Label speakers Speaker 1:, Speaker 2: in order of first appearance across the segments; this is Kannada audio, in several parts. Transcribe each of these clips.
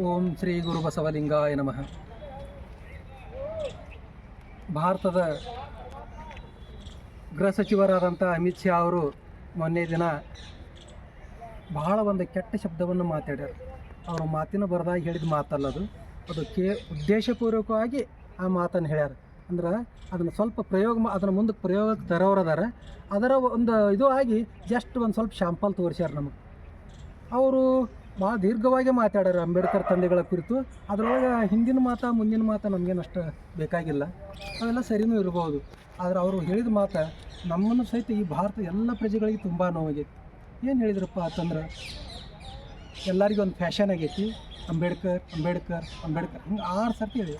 Speaker 1: ಓಂ ಶ್ರೀ ಗುರು ಬಸವಲಿಂಗಾಯ ನಮಃ. ಭಾರತದ ಗೃಹ ಸಚಿವರಾದಂಥ ಅಮಿತ್ ಶಾ ಅವರು ಮೊನ್ನೆ ದಿನ ಬಹಳ ಒಂದು ಕೆಟ್ಟ ಶಬ್ದವನ್ನು ಮಾತಾಡ್ಯಾರ. ಅವರು ಮಾತಿನ ಬರದಾಗಿ ಹೇಳಿದ ಮಾತಲ್ಲ ಅದು. ಕೇ ಉದ್ದೇಶಪೂರ್ವಕವಾಗಿ ಆ ಮಾತನ್ನು ಹೇಳ್ಯಾರ. ಅಂದ್ರೆ ಅದನ್ನು ಸ್ವಲ್ಪ ಪ್ರಯೋಗ ಅದನ್ನು ಮುಂದಕ್ಕೆ ಪ್ರಯೋಗಕ್ಕೆ ತರೋರದಾರ ಅದರ ಒಂದು ಇದು ಆಗಿ ಜಸ್ಟ್ ಒಂದು ಸ್ವಲ್ಪ ಶಾಂಪಲ್ ತೋರಿಸ್ಯಾರ ನಮಗೆ. ಅವರು ಭಾಳ ದೀರ್ಘವಾಗಿ ಮಾತಾಡ್ಯಾರ ಅಂಬೇಡ್ಕರ್ ತಂದೆಗಳ ಕುರಿತು. ಅದರೊಳಗೆ ಹಿಂದಿನ ಮಾತ, ಮುಂದಿನ ಮಾತ ನಮಗೇನು ಅಷ್ಟು ಬೇಕಾಗಿಲ್ಲ. ಅವೆಲ್ಲ ಸರಿನೂ ಇರ್ಬೋದು. ಆದರೆ ಅವರು ಹೇಳಿದ ಮಾತ ನಮ್ಮನ್ನು ಸಹಿತ ಈ ಭಾರತ ಎಲ್ಲ ಪ್ರಜೆಗಳಿಗೆ ತುಂಬ ನೋವಾಗೈತಿ. ಏನು ಹೇಳಿದ್ರಪ್ಪ ಅಂತಂದ್ರೆ, ಎಲ್ಲರಿಗೂ ಒಂದು ಫ್ಯಾಷನ್ ಆಗೈತಿ. ಅಂಬೇಡ್ಕರ್ ಅಂಬೇಡ್ಕರ್ ಅಂಬೇಡ್ಕರ್. ಹಿಂಗೆ ಆರು ಸರ್ತಿ ಹೇಳಿದೆ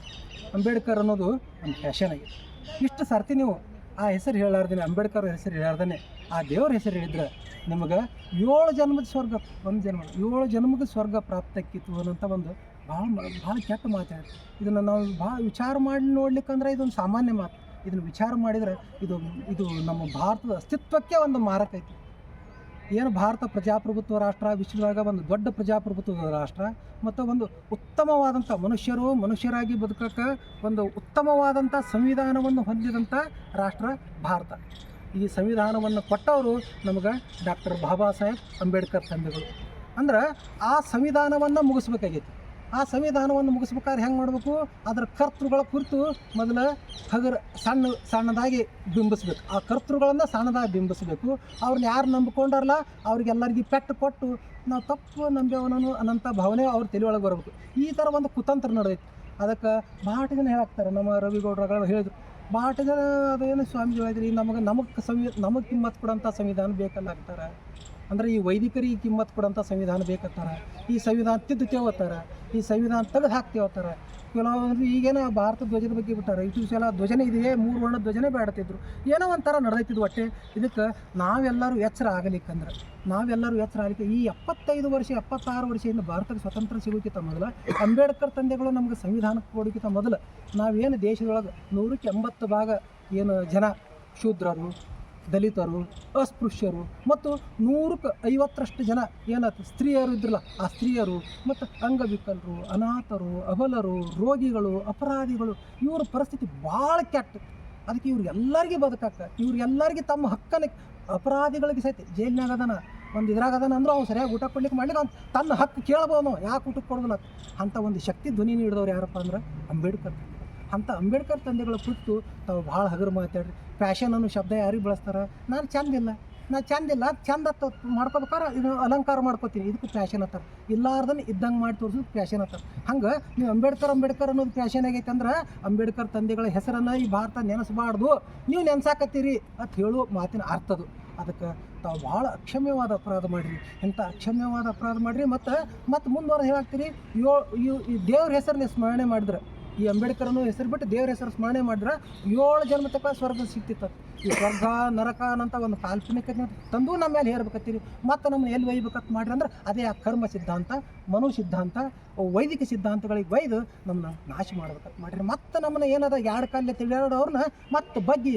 Speaker 1: ಅಂಬೇಡ್ಕರ್ ಅನ್ನೋದು ಒಂದು ಫ್ಯಾಷನ್ ಆಗೈತಿ. ಇಷ್ಟು ಸರ್ತಿ ನೀವು ಆ ಹೆಸರು ಹೇಳಾರ್ದೇನೆ ಅಂಬೇಡ್ಕರ್ ಹೆಸರು ಹೇಳಾರ್ದೇ ಆ ದೇವ್ರ ಹೆಸರು ಹೇಳಿದ್ರೆ ನಿಮಗೆ ಏಳು ಜನ್ಮದ ಸ್ವರ್ಗ, ಒಂದು ಜನ್ಮ ಏಳು ಜನ್ಮದ ಸ್ವರ್ಗ ಪ್ರಾಪ್ತಕ್ಕಿತ್ತು ಅನ್ನೋಂಥ ಒಂದು ಭಾಳ ಭಾಳ ಕೆಟ್ಟ ಮಾತು ಇದನ್ನು ನಾವು ಭಾಳ ವಿಚಾರ ಮಾಡಿ ನೋಡ್ಲಿಕ್ಕಂದ್ರೆ ಇದೊಂದು ಸಾಮಾನ್ಯ ಮಾತು. ಇದನ್ನು ವಿಚಾರ ಮಾಡಿದರೆ ಇದು ಇದು ನಮ್ಮ ಭಾರತದ ಅಸ್ತಿತ್ವಕ್ಕೆ ಒಂದು ಮಾರಕ ಐತಿ. ಏನು ಭಾರತ ಪ್ರಜಾಪ್ರಭುತ್ವ ರಾಷ್ಟ್ರ, ವಿಶ್ವದಾಗ ಒಂದು ದೊಡ್ಡ ಪ್ರಜಾಪ್ರಭುತ್ವದ ರಾಷ್ಟ್ರ, ಮತ್ತು ಒಂದು ಉತ್ತಮವಾದಂಥ ಮನುಷ್ಯರು, ಮನುಷ್ಯರಾಗಿ ಬದುಕಕ್ಕೆ ಒಂದು ಉತ್ತಮವಾದಂಥ ಸಂವಿಧಾನವನ್ನು ಹೊಂದಿದಂಥ ರಾಷ್ಟ್ರ ಭಾರತ. ಈ ಸಂವಿಧಾನವನ್ನು ಕೊಟ್ಟವರು ನಮಗೆ ಡಾಕ್ಟರ್ ಬಾಬಾ ಸಾಹೇಬ್ ಅಂಬೇಡ್ಕರ್ ತಂದೆಗಳು. ಅಂದ್ರೆ ಆ ಸಂವಿಧಾನವನ್ನು ಮುಗಿಸ್ಬೇಕಾಗೈತಿ. ಆ ಸಂವಿಧಾನವನ್ನು ಮುಗಿಸ್ಬೇಕಾದ್ರೆ ಹೆಂಗೆ ಮಾಡಬೇಕು? ಅದರ ಕರ್ತೃಗಳ ಕುರಿತು ಮೊದಲು ಹಗರ ಸಣ್ಣ ಸಣ್ಣದಾಗಿ ಬಿಂಬಿಸ್ಬೇಕು. ಆ ಕರ್ತೃಗಳನ್ನು ಸಣ್ಣದಾಗಿ ಬಿಂಬಿಸ್ಬೇಕು. ಅವ್ರನ್ನ ಯಾರು ನಂಬಿಕೊಂಡಾರಲ್ಲ? ಅವ್ರಿಗೆಲ್ಲರಿಗೆ ಪೆಟ್ಟು ಕೊಟ್ಟು ನಾವು ತಪ್ಪು ನಂಬ್ಯವನನು ಅನ್ನೋಂಥ ಭಾವನೆ ಅವ್ರ ತಿಳಿಯೊಳಗೆ ಬರಬೇಕು. ಈ ಥರ ಒಂದು ಕುತಂತ್ರ ನಡೆದೈತಿ. ಅದಕ್ಕೆ ಭಾಳ ಜನ ಹೇಳಾಕ್ತಾರೆ ನಮ್ಮ ರವಿಗೌಡರಗಳು ಹೇಳಿದ್ರು. ಜನ ಅದೇನು ಸ್ವಾಮೀಜಿ ಹೇಳಿದ್ರಿ, ನಮಗೆ ನಮಗೆ ಸಂವಿ, ನಮಗೆ ಕಿಮ್ಮತ್ತು ಕೊಡೋಂಥ ಸಂವಿಧಾನ ಬೇಕಲ್ಲ ಅಂದರೆ ಅಂದ್ರೆ ಈ ವೈದಿಕರಿಗೆ ಕಿಮ್ಮತ್ತು ಕೊಡೋಂಥ ಸಂವಿಧಾನ ಬೇಕತ್ತಾರೆ? ಈ ಸಂವಿಧಾನ ತಿದ್ದು ತೇವತ್ತಾರ ಈ ಸಂವಿಧಾನ ತೆಗೆದು ಹಾಕ್ತೇವತ್ತಾರ ಕೆಲವೊಂದು ಈಗೇನ ಭಾರತ ಧ್ವಜದ ಬಗ್ಗೆ ಬಿಟ್ಟಾರೆ. ಇಷ್ಟು ಸಲ ಧ್ವಜನೇ ಇದೆಯೇ? ಮೂರು ವರ್ಣ ಧ್ವಜನೇ ಬೇಡತ್ತಿದ್ರು ಏನೋ ಒಂಥರ ನಡೆದೈತಿದ್ವು ಒಟ್ಟೆ ಇದಕ್ಕೆ ನಾವೆಲ್ಲರೂ ಎಚ್ಚರ ಆಗಲಿಕ್ಕಂದ್ರೆ. ನಾವೆಲ್ಲರೂ ಎಚ್ಚರ ಆಗಲಿಕ್ಕೆ. ಈ ಎಪ್ಪತ್ತೈದು ವರ್ಷ, ಎಪ್ಪತ್ತಾರು ವರ್ಷದಿಂದ ಭಾರತಕ್ಕೆ ಸ್ವತಂತ್ರ ಸಿಗೋಕ್ಕಿಂತ ಮೊದಲು, ಅಂಬೇಡ್ಕರ್ ತಂದೆಗಳು ನಮಗೆ ಸಂವಿಧಾನಕ್ಕೆ ಕೊಡೋಕ್ಕಿಂತ ಮೊದಲು, ನಾವೇನು ದೇಶದೊಳಗೆ ನೂರಕ್ಕೆ ಎಂಬತ್ತು ಭಾಗ ಏನು ಜನ ಶೂದ್ರರು ದಲಿತರು, ಅಸ್ಪೃಶ್ಯರು ಮತ್ತು ನೂರಕ್ಕೆ ಐವತ್ತರಷ್ಟು ಜನ ಏನಾಯ್ತು? ಸ್ತ್ರೀಯರು ಇದ್ರಲ್ಲ, ಆ ಸ್ತ್ರೀಯರು ಮತ್ತು ಅಂಗವಿಕಲರು, ಅನಾಥರು ಅಬಲರು ರೋಗಿಗಳು, ಅಪರಾಧಿಗಳು, ಇವ್ರ ಪರಿಸ್ಥಿತಿ ಭಾಳ ಕೆಟ್ಟ. ಅದಕ್ಕೆ ಇವ್ರಿಗೆಲ್ಲರಿಗೆ ಇವ್ರು ಎಲ್ಲರಿಗೆ ತಮ್ಮ ಹಕ್ಕನ್ನು ಅಪರಾಧಿಗಳಿಗೆ ಸಹಿತ ಜೈಲಿನಾಗ ಒಂದು ಇದ್ರಾಗ ಅಂದ್ರೆ ಅವ್ನು ಸರಿಯಾಗಿ ಊಟ ಕೊಡ್ಲಿಕ್ಕೆ ಮಾಡ್ಲಿಕ್ಕೆ ಅವ್ನು ತನ್ನ ಹಕ್ಕು ಕೇಳ್ಬೋದು ಯಾಕೆ ಊಟಕ್ಕೆ ಕೊಡೋದಿಲ್ಲ ಅಂತ ಒಂದು ಶಕ್ತಿ ಧ್ವನಿ ನೀಡಿದವ್ರು ಯಾರಪ್ಪ ಅಂದ್ರೆ ಅಂಬೇಡ್ಕರ್. ಅಂಥ ಅಂಬೇಡ್ಕರ್ ತಂದೆಗಳ ಕುರಿತು ತಾವು ಭಾಳ ಹಗರು ಮಾತಾಡ್ರಿ. ಫ್ಯಾಷನ್ ಅನ್ನೋ ಶಬ್ದ ಯಾರಿಗೆ ಬಳಸ್ತಾರೆ? ನಾನು ಚಂದಿಲ್ಲ ನಾ ಚಂದಿಲ್ಲ ಚಂದ ಮಾಡ್ಕೋಬೇಕಾರೆ ಇದು ಅಲಂಕಾರ ಮಾಡ್ಕೋತೀನಿ. ಇದಕ್ಕೆ ಫ್ಯಾಷನ್ ಅಂತಾರೆ. ಇಲ್ಲಾರ್ದನ್ನ ಇದ್ದಂಗೆ ಮಾಡಿ ತೋರಿಸೋದು ಫ್ಯಾಷನ್ ಅಂತಾರೆ. ಹಂಗೆ ನೀವು ಅಂಬೇಡ್ಕರ್ ಅಂಬೇಡ್ಕರ್ ಅನ್ನೋದು ಫ್ಯಾಷನ್ ಆಗೈತೆ ಅಂದ್ರೆ ಅಂಬೇಡ್ಕರ್ ತಂದೆಗಳ ಹೆಸರನ್ನು ಈ ಭಾರತ ನೆನೆಸಬಾರ್ದು. ನೀವು ನೆನ್ಸಾಕತ್ತೀರಿ ಅಂತ ಹೇಳುವ ಮಾತಿನ ಅರ್ಥ ಅದು. ಅದಕ್ಕೆ ತಾವು ಭಾಳ ಅಕ್ಷಮ್ಯವಾದ ಅಪರಾಧ ಮಾಡಿರಿ. ಇಂಥ ಅಕ್ಷಮ್ಯವಾದ ಅಪರಾಧ ಮಾಡಿರಿ? ಮತ್ತು ಮತ್ತು ಮುಂದುವರೆದು ಹೇಳಾಕ್ತೀರಿ? ಯೋ ಈ ದೇವ್ರ ಹೆಸರನ್ನ ಸ್ಮರಣೆ ಮಾಡಿದ್ರೆ. ಈ ಅಂಬೇಡ್ಕರ್ ಅನ್ನೋ ಹೆಸರು ಬಿಟ್ಟು ದೇವ್ರ ಹೆಸರು ಸ್ಮರಣೆ ಮಾಡಿದ್ರೆ ಏಳು ಜನ್ಮ ತಕ್ಕ ಸ್ವರ್ಗ ಸಿಗ್ತಿತ್ತು. ಈ ಸ್ವರ್ಗ, ನರಕ ಅನ್ನಂತ ಒಂದು ಕಾಲ್ಪನಿಕ ತಂದು ನಮ್ಮ ಮೇಲೆ ಹೇರ್ಬೇಕತ್ತೀರಿ. ಮತ್ತು ನಮ್ಮನ್ನ ಎಲ್ಲಿ ಒಯ್ಬೇಕಂತ ಮಾಡ್ರಿ ಅಂದ್ರೆ ಅದೇ ಆ ಕರ್ಮ ಸಿದ್ಧಾಂತ, ಮನು ಸಿದ್ಧಾಂತ, ವೈದಿಕ ಸಿದ್ಧಾಂತಗಳಿಗೆ ಒಯ್ದು ನಮ್ಮನ್ನ ನಾಶ ಮಾಡ್ಬೇಕಂತ ಮಾಡ್ರಿ ಮತ್ತು ನಮ್ಮನ್ನ ಏನದ ಎರಡು ಕಾಲೇ ತಿರುಗಾಡೋರನ್ನ ಮತ್ತು ಬಗ್ಗಿ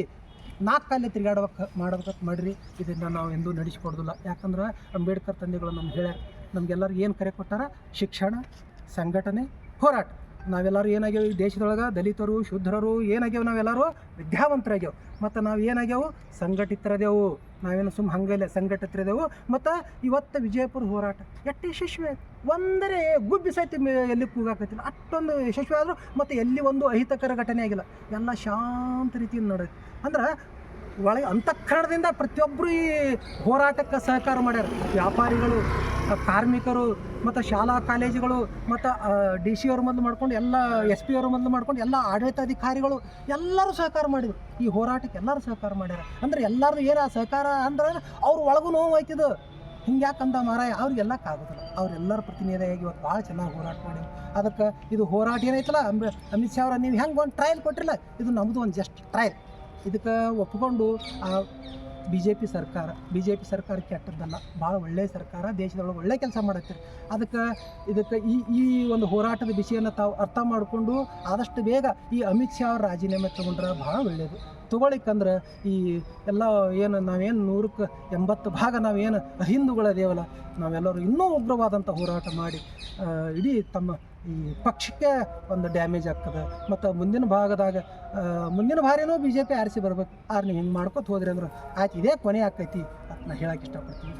Speaker 1: ನಾಲ್ಕು ಕಾಲೇ ತಿರುಗಾಡ್ಬೇಕು ಮಾಡ್ಬೇಕಂತ ಮಾಡ್ರಿ. ಇದನ್ನು ನಾವು ಎಂದೂ ನಡೆಸ್ಕೊಡೋದಿಲ್ಲ. ಯಾಕಂದ್ರೆ ಅಂಬೇಡ್ಕರ್ ತಂದೆಗಳು ನಮ್ಗೆ ಹೇಳ್ಯಾರ, ನಮಗೆಲ್ಲರಿಗೂ ಏನು ಕರೆ ಕೊಟ್ಟಾರ? ಶಿಕ್ಷಣ, ಸಂಘಟನೆ, ಹೋರಾಟ. ನಾವೆಲ್ಲರೂ ಏನಾಗ್ಯಾವ ಈ ದೇಶದೊಳಗೆ? ದಲಿತರು ಶುದ್ಧರು ಏನಾಗ್ಯಾವ ನಾವೆಲ್ಲರೂ? ವಿದ್ಯಾವಂತರಾಗ್ಯಾವ. ಮತ್ತು ನಾವು ಏನಾಗ್ಯಾವು? ಸಂಘಟಿತರದೆವು ನಾವೇನು ಸುಮ್ಮ ಹಂಗಲ್ಲ ಸಂಘಟಿತರದೆವು ಮತ್ತು ಇವತ್ತು ವಿಜಯಪುರ ಹೋರಾಟ. ಎಷ್ಟು ಯಶಸ್ವಿ. ಒಂದರೆ ಗುಬ್ಬಿ ಸಹಿತ ಎಲ್ಲಿ ಕೂಗಾಕತ್ತಿಲ್ಲ. ಅಷ್ಟೊಂದು ಯಶಸ್ವಿ ಆದರೂ, ಮತ್ತು ಎಲ್ಲಿ ಒಂದು ಅಹಿತಕರ ಘಟನೆ ಆಗಿಲ್ಲ. ಎಲ್ಲ ಶಾಂತ ರೀತಿಯಿಂದ ನಡೆಯುತ್ತೆ ಅಂದ್ರೆ ಒಳಗೆ ಅಂತಃಕರಣದಿಂದ ಪ್ರತಿಯೊಬ್ಬರು ಈ ಹೋರಾಟಕ್ಕೆ ಸಹಕಾರ ಮಾಡ್ಯಾರ. ವ್ಯಾಪಾರಿಗಳು, ಕಾರ್ಮಿಕರು, ಮತ್ತು ಶಾಲಾ ಕಾಲೇಜುಗಳು, ಮತ್ತು ಡಿ ಸಿ ಅವ್ರ ಮೊದಲು ಮಾಡ್ಕೊಂಡು ಎಲ್ಲ ಎಸ್ ಪಿ ಅವ್ರ ಮೊದಲು ಮಾಡ್ಕೊಂಡು ಎಲ್ಲ ಆಡಳಿತಾಧಿಕಾರಿಗಳು ಎಲ್ಲರೂ ಸಹಕಾರ ಮಾಡಿದರು. ಈ ಹೋರಾಟಕ್ಕೆ ಎಲ್ಲರೂ ಸಹಕಾರ ಮಾಡ್ಯಾರ. ಅಂದ್ರೆ ಎಲ್ಲರೂ ಏನು ಆ ಸಹಕಾರ ಅಂದ್ರೆ ಅವ್ರ ಒಳಗೂ ನೋವು ಆಯ್ತಿದ್ದು ಹಿಂಗ್ಯಾಕಂದ ಮಾರಾಯ ಅವ್ರಿಗೆಲ್ಲಕ್ಕಾಗೋದಿಲ್ಲ ಅವರೆಲ್ಲರ ಪ್ರತಿನಿಧಿಯಾಗಿ ಇವತ್ತು ಭಾಳ ಚೆನ್ನಾಗಿ ಹೋರಾಟ ಮಾಡಿ ಅದಕ್ಕೆ ಇದು ಹೋರಾಟ ಏನೈತಲ್ಲ ಅಮಿತ್ ಶಾ ಅವರ, ನೀವು ಹೆಂಗೆ ಒಂದು ಟ್ರಯಲ್ ಕೊಟ್ಟಿಲ್ಲ, ಇದು ನಮ್ಮದು ಒಂದು ಜಸ್ಟ್ ಟ್ರಯಲ್ ಇದಕ್ಕೆ ಒಪ್ಕೊಂಡು, ಆ ಬಿ ಜೆ ಪಿ ಸರ್ಕಾರ ಬಿ ಜೆ ಪಿ ಸರ್ಕಾರ ಕೆಟ್ಟದ್ದಲ್ಲ ಭಾಳ ಒಳ್ಳೆಯ ಸರ್ಕಾರ, ದೇಶದೊಳಗೆ ಒಳ್ಳೆ ಕೆಲಸ ಮಾಡುತ್ತೆ ಅದಕ್ಕೆ ಇದಕ್ಕೆ ಈ ಈ ಒಂದು ಹೋರಾಟದ ವಿಷಯನ ತಾವು ಅರ್ಥ ಮಾಡಿಕೊಂಡು ಆದಷ್ಟು ಬೇಗ ಈ ಅಮಿತ್ ಶಾ ಅವ್ರ ರಾಜೀನಾಮೆ ತೊಗೊಂಡ್ರೆ ಭಾಳ ಒಳ್ಳೆಯದು ತೊಗೊಳಿಕ್ಕಂದ್ರೆ ಈ ಎಲ್ಲ ಏನು, ನಾವೇನು ನೂರಕ್ಕೆ ಎಂಬತ್ತು ಭಾಗ ನಾವೇನು ಹಿಂದೂಗಳದೇವಲ್ಲ ನಾವೆಲ್ಲರೂ ಇನ್ನೂ ಉಗ್ರವಾದಂಥ ಹೋರಾಟ ಮಾಡಿ ಇಡೀ ತಮ್ಮ ಈ ಪಕ್ಷಕ್ಕೆ ಒಂದು ಡ್ಯಾಮೇಜ್ ಆಗ್ತದೆ. ಮತ್ತು ಮುಂದಿನ ಭಾಗದಾಗ ಮುಂದಿನ ಬಾರಿನೂ ಬಿ ಜೆ ಪಿ ಆರಿಸಿ ಬರ್ಬೇಕು. ಆದ್ರೆ ನೀವು ಹಿಂಗೆ ಮಾಡ್ಕೊತ ಹೋದ್ರಿ ಅಂದ್ರೆ, ಆಯ್ತು, ಇದೇ ಕೊನೆ ಆಗ್ತೈತಿ ಅಂತ ನಾ ಹೇಳಕ್ಕೆ ಇಷ್ಟಪಡ್ತೀನಿ.